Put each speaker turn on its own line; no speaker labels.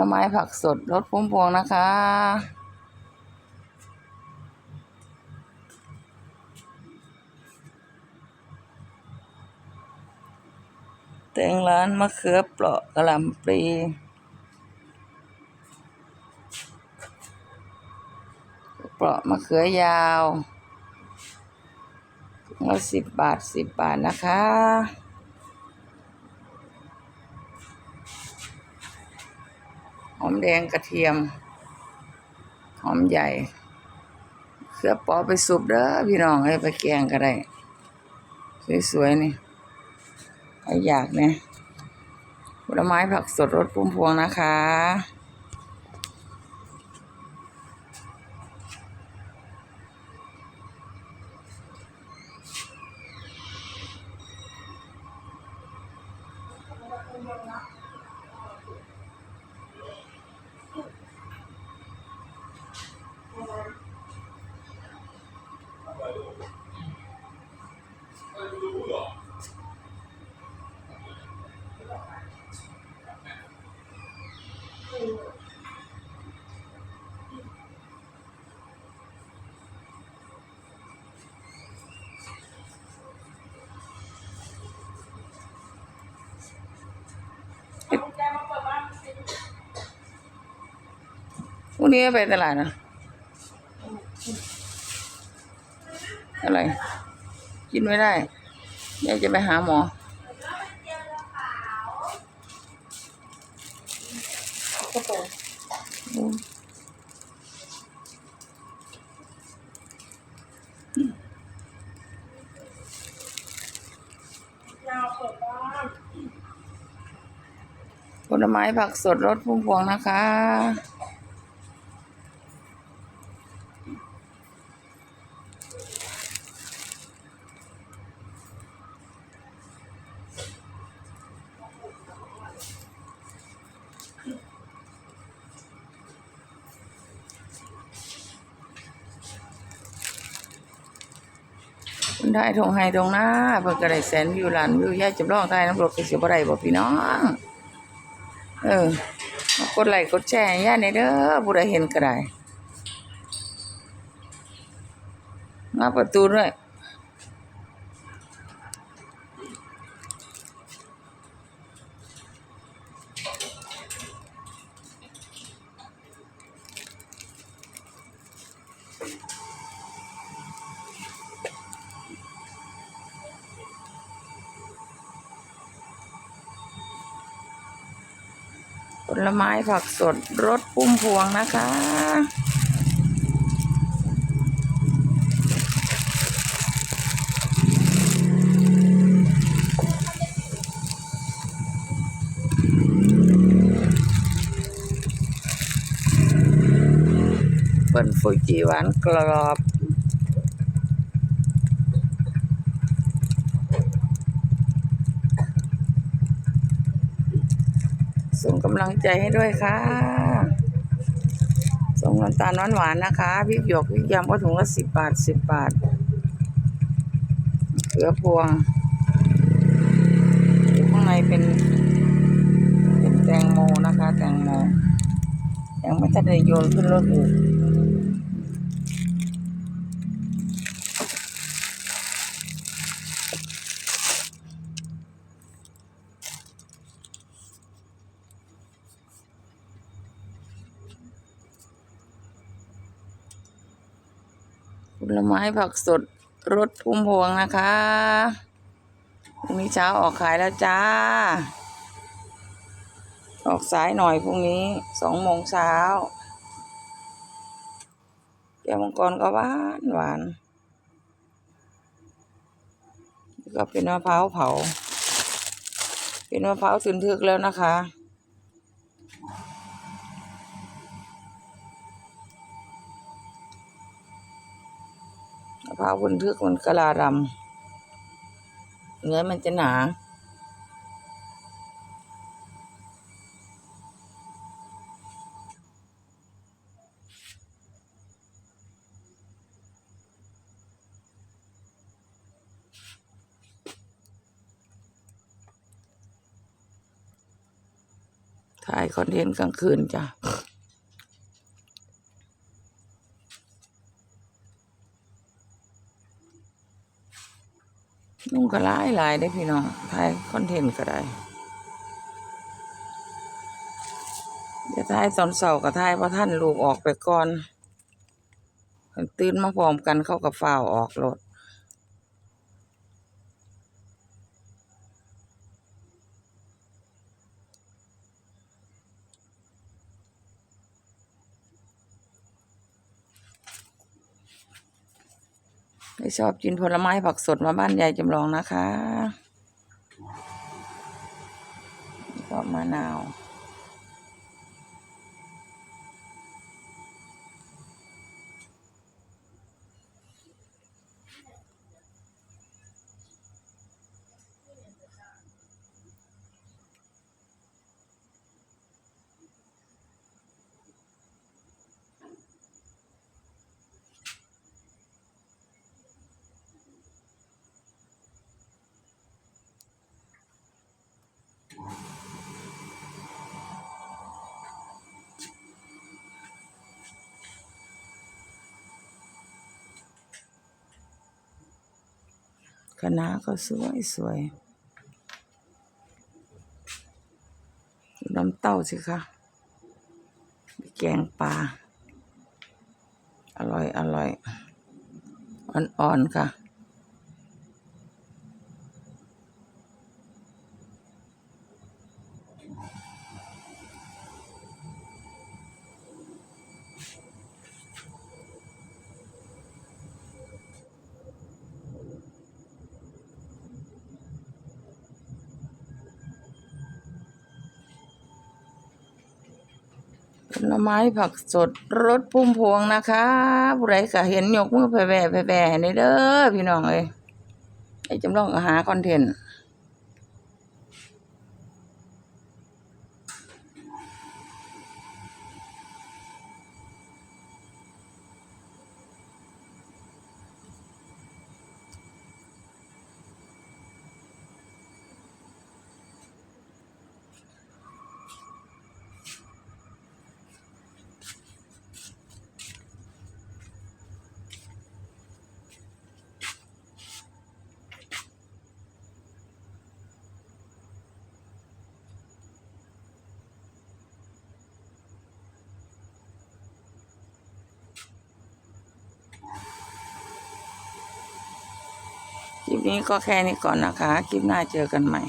ลไม้ผักสดรสพุ่มพวงนะคะ แตงร้านมะเขือเปราะกระหล่ำปลีเปราะมะเขือยาวถุงละสิบบาทสิบบาทนะคะ อมแดงกระเทียม หอมใหญ่เสือปอไปสุบเด้อพี่น้องให้ไปแกงก็ได้ สวยๆนี่ใครอยากเนี่ยผลไม้ผักสดรสพุ่มพวงนะคะ รุ่งนี้ไปตลาดนะอะไร กินไม่ได้ยายจะไปหาหมอ
ก็โต
อืม
ยาวเปิดบ้าน
ผลไม้ผักสดรสพุ่มพวงนะคะ คนไทยทงไฮทงหน้าเพิ่นก็ได้แสนวิวล้านวิวยายจำลองไทยน้ำรถก็สิบ่ได้บ่พี่น้อง เออกดไลค์กดแชร์ย่าในเด้อผู้ใดเห็นก็ได้งับประตูด้วย ผลไม้ผักสดรสพุ่มพวงนะคะ เปิ้นฟูจิหวานกรอบ ส่งกำลังใจให้ด้วยค่ะ ส่งน้ำตาลหวานๆนะคะพริกหยกพริกยำก็ถุงละสิบบาทสิบบาทเขือพวงอยู่ข้างในเป็น เป็นแตงโมนะคะ แตงโมยังไม่ทันได้โยนขึ้นรถอีก ลไม้ผักสดรสพุ่มพวงนะคะพรุ่งนี้เช้าออกขายแล้วจ้า ออกสายหน่อยพรุ่งนี้สองโมงเช้าแก้วมังกรก็หวานหวานแล้วก็เป็นมะพร้าวเผา เป็นมะพร้าวถึนทึกแล้วนะคะ พร้าวบนทึกมันกะลาดำเนื้อมันจะหนาถถ่ายคอนเทนต์กลางคืนจ้ะ ก็หลายหลายได้พี่น้องถ่ายคอนเทนต์ก็ได้ เดี๋ยวถ่ายตอนเสาร์ก็ถ่ายเพราะท่านลูกออกไปก่อนตื่นมาพร้อมกันเข้ากับฝ้าวออกรถ ไม่ชอบกินผลไม้ผักสดมาบ้านยายจำลองนะคะก็มะนาว คณะก็สวยสวยน้ำเต้าสิคะแกงปลา อร่อย อร่อย อ่อน ๆ ค่ะ ผลไม้ผักสดรสพุ่มพวงนะคะผู้ใดก็เห็นยกมือแผ่แผ่แผ่แผ่ในเด้อพี่น้องเอ้ยไอ้จำลองหาคอนเทนต์ ลิปนี้ก็แค่นี้ก่อนนะคะ คลิปหน้าเจอกันใหม่